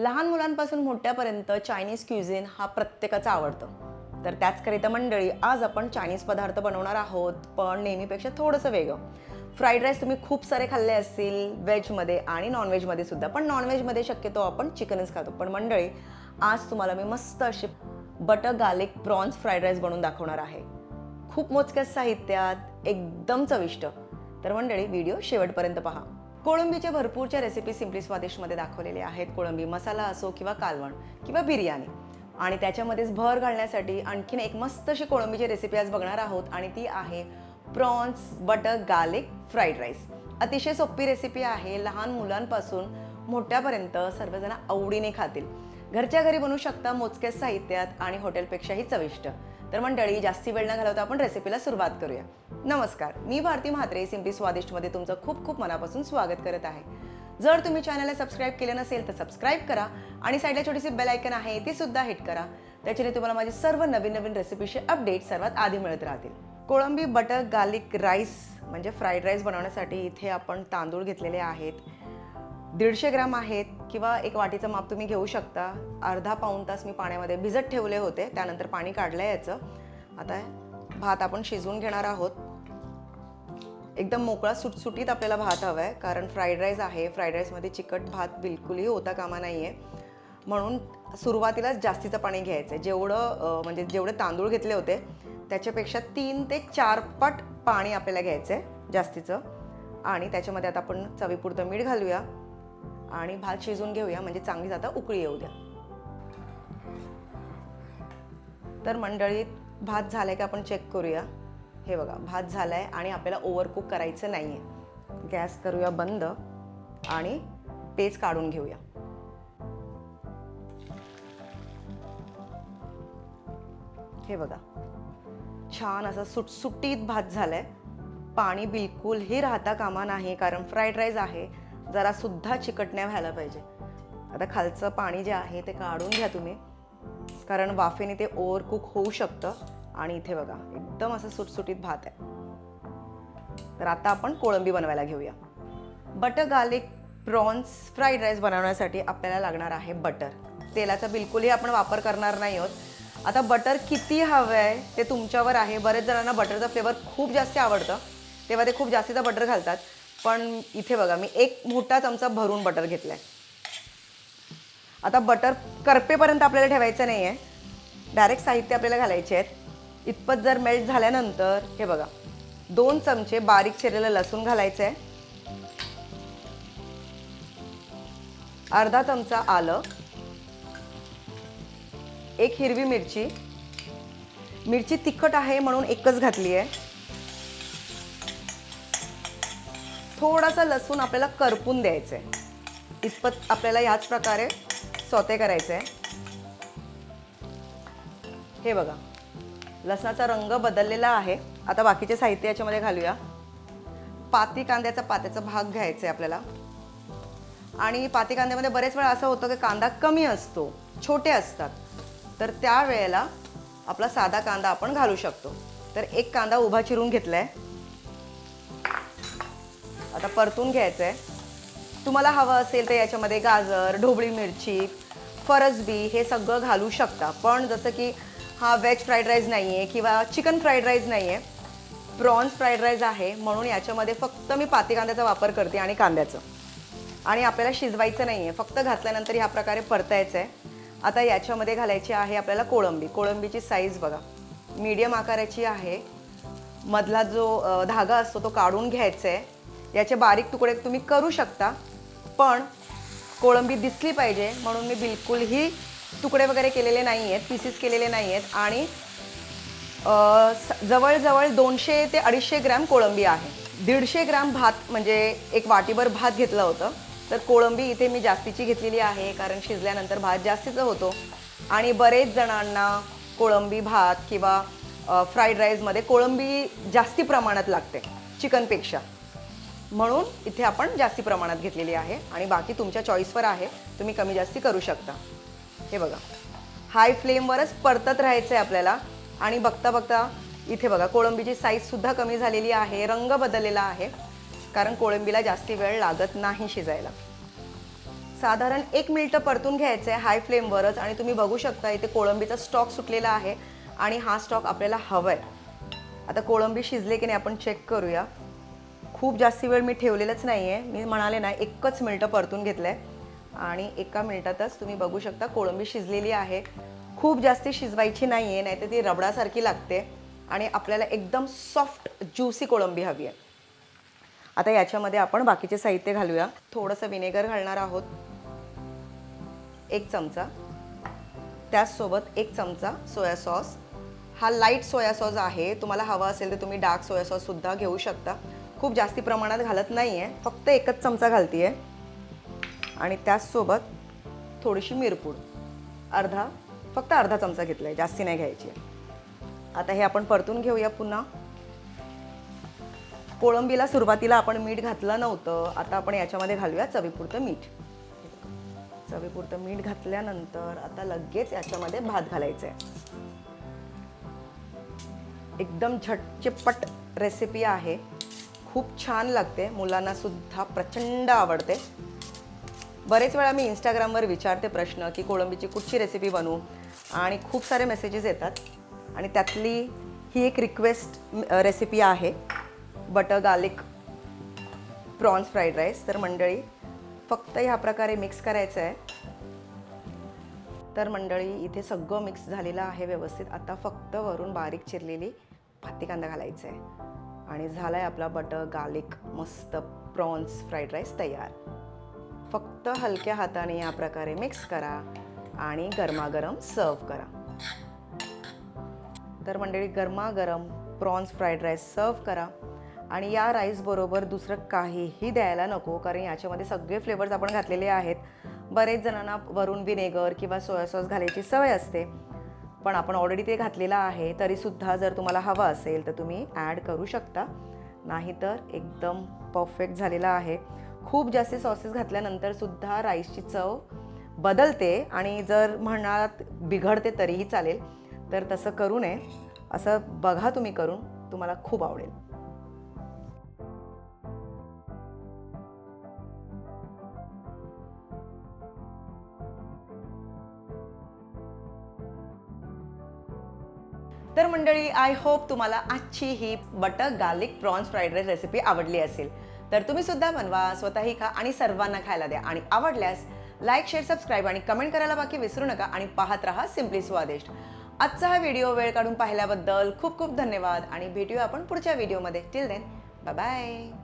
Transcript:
लहान मुलांपासून मोठ्यापर्यंत चायनीज क्युझिन हा प्रत्येकाचा आवडतो. तर त्याचकरिता मंडळी आज आपण चायनीज पदार्थ बनवणार आहोत पण नेहमीपेक्षा थोडंसं वेगळं. फ्राईड राईस तुम्ही खूप सारे खाल्ले असतील व्हेजमध्ये आणि नॉनव्हेजमध्ये सुद्धा पण नॉनव्हेजमध्ये शक्यतो आपण चिकनच खातो. पण मंडळी आज तुम्हाला मी मस्त अशी butter garlic prawns fried rice बनवून दाखवणार आहे. खूप मोजक्याच साहित्यात एकदम चविष्ट. तर मंडळी व्हिडिओ शेवटपर्यंत पहा. कोळंबीच्या भरपूरच्या रेसिपी सिम्पली स्वादिष्टमध्ये दाखवलेल्या आहेत. कोळंबी मसाला असो किंवा कालवण किंवा बिर्याणी. आणि त्याच्यामध्येच भर घालण्यासाठी आणखीन एक मस्त अशी कोळंबीची रेसिपी आज बघणार आहोत. आणि ती आहे prawns butter garlic fried rice. अतिशय सोपी रेसिपी आहे. लहान मुलांपासून मोठ्यापर्यंत सर्वजण आवडीने खातील. घरच्या घरी बनवू शकता मोजक्याच साहित्यात आणि हॉटेलपेक्षाही चविष्ट. तर मंडळी जास्ती वेळ न घालवता आपण रेसिपीला सुरुवात करूया. नमस्कार मी भारती म्हात्रे सिम्पली स्वादिष्टमध्ये तुमचं खूप खूप मनापासून स्वागत करत आहे. जर तुम्ही चॅनलला सबस्क्राईब केलं नसेल तर सबस्क्राईब करा आणि साईडला छोटीशी बेल आयकन आहे ती सुद्धा हिट करा. त्याच्याने तुम्हाला माझी सर्व नवीन नवीन रेसिपीचे अपडेट सर्वात आधी मिळत राहतील. कोळंबी बटर गार्लिक राईस म्हणजे फ्राईड राईस बनवण्यासाठी इथे आपण तांदूळ घेतलेले आहेत. दीडशे ग्राम आहेत किंवा एक वाटीचं माप तुम्ही घेऊ शकता. अर्धा पाऊण तास मी पाण्यामध्ये भिजत ठेवले होते त्यानंतर पाणी काढलं याचं. आता भात आपण शिजवून घेणार आहोत. एकदम मोकळा सुटसुटीत आपल्याला भात हवा आहे कारण फ्राईड राईस आहे. फ्राईड राईसमध्ये चिकट भात बिलकुलही होता कामा नाही आहे म्हणून सुरुवातीलाच जास्तीचं पाणी घ्यायचं आहे जेवढं म्हणजे जेवढे तांदूळ घेतले होते त्याच्यापेक्षा तीन ते चार पट पाणी आपल्याला घ्यायचं आहे जास्तीचं. आणि त्याच्यामध्ये आता आपण चवीपुरतं मीठ घालूया. आणि भात शिजून घेऊया. म्हणजे चांगलीच आता उकळी येऊ द्या. तर मंडळीत भात झालाय का आपण चेक करूया? हे बघा भात झालाय आणि आपल्याला ओव्हरकुक करायचं नाही आहे गॅस करूया बंद आणि पेज काढून घेऊया. हे बघा छान असा सुटसुटीत भात झालाय. पाणी बिलकुलही राहता कामा नाही कारण फ्राईड राईस आहे. जरा सुद्धा चिकट नाही व्हायला पाहिजे. आता खालचं पाणी जे आहे ते काढून घ्या तुम्ही कारण वाफेने ते ओव्हरकुक होऊ शकतं. आणि इथे बघा एकदम असं सुटसुटीत भात आहे. तर आता आपण कोळंबी बनवायला घेऊया. Butter garlic prawns fried rice बनवण्यासाठी आपल्याला लागणार आहे बटर. तेलाचा बिलकुलही आपण वापर करणार नाही आहोत. आता बटर किती हवं आहे ते तुमच्यावर आहे. बरेच जणांना बटरचं फ्लेवर खूप जास्त आवडतं. तेव्हा ते खूप जास्तीचं बटर घालतात. पण इथे बघा मी एक मोठा चमचा भरून बटर घेतला आहे आता बटर करपेपर्यंत आपल्याला ठेवायचं नाही आहे डायरेक्ट साहित्य आपल्याला घालायचे आहेत. इतपत जर मेल्ट झाल्यानंतर हे बघा दोन चमचे बारीक चिरलेलं लसूण घालायचं आहे अर्धा चमचा आलं. एक हिरवी मिरची. मिरची तिखट आहे म्हणून एकच घातली आहे थोडासा लसूण आपल्याला करपून द्यायचं आहे इतपत आपल्याला याच प्रकारे स्वते करायचं आहे हे बघा लसणाचा रंग बदललेला आहे. आता बाकीचे साहित्य याच्यामध्ये घालूया. पाती कांद्याचा पात्याचा भाग घ्यायचा आहे आपल्याला. आणि पाती कांद्यामध्ये बरेच वेळा असं होतं की कांदा कमी असतो छोटे असतात. तर त्यावेळेला आपला साधा कांदा आपण घालू शकतो. तर एक कांदा उभा चिरून घेतलाय. आता परतून घ्यायचं आहे तुम्हाला हवं असेल तर याच्यामध्ये गाजर ढोबळी मिरची फरसबी हे सगळं घालू शकता. पण जसं की हा व्हेज फ्राईड राईस नाही आहे किंवा चिकन फ्राईड राईस नाही आहे प्रॉन्स फ्राईड राईस आहे म्हणून याच्यामध्ये फक्त मी पाती कांद्याचा वापर करते आणि कांद्याचं. आणि आपल्याला शिजवायचं नाही आहे फक्त घातल्यानंतर ह्या प्रकारे परतायचं आहे आता याच्यामध्ये घालायची आहे आपल्याला कोळंबी. कोळंबीची साईज बघा. मीडियम आकाराची आहे. मधला जो धागा असतो तो काढून घ्यायचा आहे याचे बारीक तुकडे तुम्ही करू शकता. पण कोळंबी दिसली पाहिजे म्हणून मी बिलकुलही तुकडे वगैरे केलेले नाही आहेत पीसेस केलेले नाही आहेत आणि जवळजवळ दोनशे ते अडीचशे ग्रॅम कोळंबी आहे. दीडशे ग्रॅम भात म्हणजे एक वाटीभर भात घेतलं होतं. तर कोळंबी इथे मी जास्तीची घेतलेली आहे कारण शिजल्यानंतर भात जास्तीचा होतो. आणि बरेच जणांना कोळंबी भात किंवा फ्राईड राईसमध्ये कोळंबी जास्ती प्रमाणात लागते चिकनपेक्षा. म्हणून इथे आपण जास्ती प्रमाणात घेतलेली आहे आणि बाकी तुमच्या चॉईसवर आहे तुम्ही कमी जास्ती करू शकता. हे बघा. हाय फ्लेमवरच परतत राहायचं आहे आपल्याला. आणि बघता बघता इथे बघा कोळंबीची साईजसुद्धा कमी झालेली आहे रंग बदललेला आहे. कारण कोळंबीला जास्ती वेळ लागत नाही शिजायला. साधारण एक मिनटं परतून घ्यायचं आहे हाय फ्लेमवरच आणि तुम्ही बघू शकता इथे कोळंबीचा स्टॉक सुटलेला आहे. आणि हा स्टॉक आपल्याला हवा आहे आता कोळंबी शिजले की नाही आपण चेक करूया. खूप जास्ती वेळ मी ठेवलेलंच नाही आहे मी म्हणाले ना एकच मिनटं परतून घेतलं आहे आणि एका मिनिटातच तुम्ही बघू शकता कोळंबी शिजलेली आहे. खूप जास्ती शिजवायची नाही आहे नाहीतर ती रबडासारखी लागते आणि आपल्याला एकदम सॉफ्ट ज्युसी कोळंबी हवी आहे. आता याच्यामध्ये आपण बाकीचे साहित्य घालूया. थोडंसं विनेगर घालणार आहोत. एक चमचा. त्याचसोबत एक चमचा सोया सॉस हा लाइट सोया सॉस आहे. तुम्हाला हवा असेल तर तुम्ही डार्क सोया सॉससुद्धा घेऊ शकता. खूप जास्ती प्रमाणात घालत नाही आहे फक्त एकच चमचा घालते आहे आणि त्याचसोबत थोडीशी मिरपूड. अर्धा फक्त अर्धा चमचा घेतला आहे जास्ती नाही घ्यायची. आहे. आता हे आपण परतून घेऊया पुन्हा. कोळंबीला सुरुवातीला आपण मीठ घातलं नव्हतं. आता आपण याच्यामध्ये घालूया चवीपुरतं मीठ. चवीपुरतं मीठ घातल्यानंतर आता लगेच याच्यामध्ये भात घालायचं आहे एकदम झटचेपट रेसिपी आहे. खूप छान लागते. मुलांना सुद्धा प्रचंड आवडते. बरेच वेळा मी इंस्टाग्रामवर विचारते प्रश्न की कोळंबीची कुठची रेसिपी बनवू? आणि खूप सारे मेसेजेस येतात. आणि त्यातली ही एक रिक्वेस्ट रेसिपी आहे. Butter garlic prawns fried rice तर मंडळी फक्त ह्या प्रकारे मिक्स करायचं आहे तर मंडळी इथे सगळं मिक्स झालेलं आहे व्यवस्थित. आता फक्त वरून बारीक चिरलेली भाती कांदा घालायचा आहे आणि झाला आहे आपला बटर गार्लिक मस्त प्रॉन्स फ्राईड राईस तयार. फक्त हलक्या हाताने या प्रकारे मिक्स करा आणि गरमागरम सर्व करा. तर मंडळी गरमागरम प्रॉन्स फ्राईड राईस सर्व करा. आणि या राईसबरोबर दुसरं काहीही द्यायला नको कारण याच्यामध्ये सगळे फ्लेवर्स आपण घातलेले आहेत. बरेच जणांना वरून विनेगर किंवा सोया सॉस घालायची सवय असते पण आपण ऑलरेडी ते घातलेलं आहे तरीसुद्धा जर तुम्हाला हवं असेल तर तुम्ही ॲड करू शकता. नाहीतर एकदम परफेक्ट झालेला आहे. खूप जास्त सॉसेस घातल्यानंतर सुद्धा राईसची चव बदलते आणि जर म्हणात बिघडते तरीही चालेल तर तसं करू नये. असं बघा तुम्ही करून तुम्हाला खूप आवडेल. तर मंडळी आय होप तुम्हाला आजची ही butter garlic prawns fried rice recipe आवडली असेल. तर तुम्ही सुद्धा बनवा स्वतःही खा आणि सर्वांना खायला द्या. आणि आवडल्यास लाईक शेअर सबस्क्राईब आणि कमेंट करायला बाकी विसरू नका आणि पाहत राहा सिम्पली स्वादिष्ट आजचा हा व्हिडिओ वेळ काढून पाहिल्याबद्दल खूप खूप धन्यवाद आणि भेटूया आपण पुढच्या व्हिडिओमध्ये टिल देन बाय बाय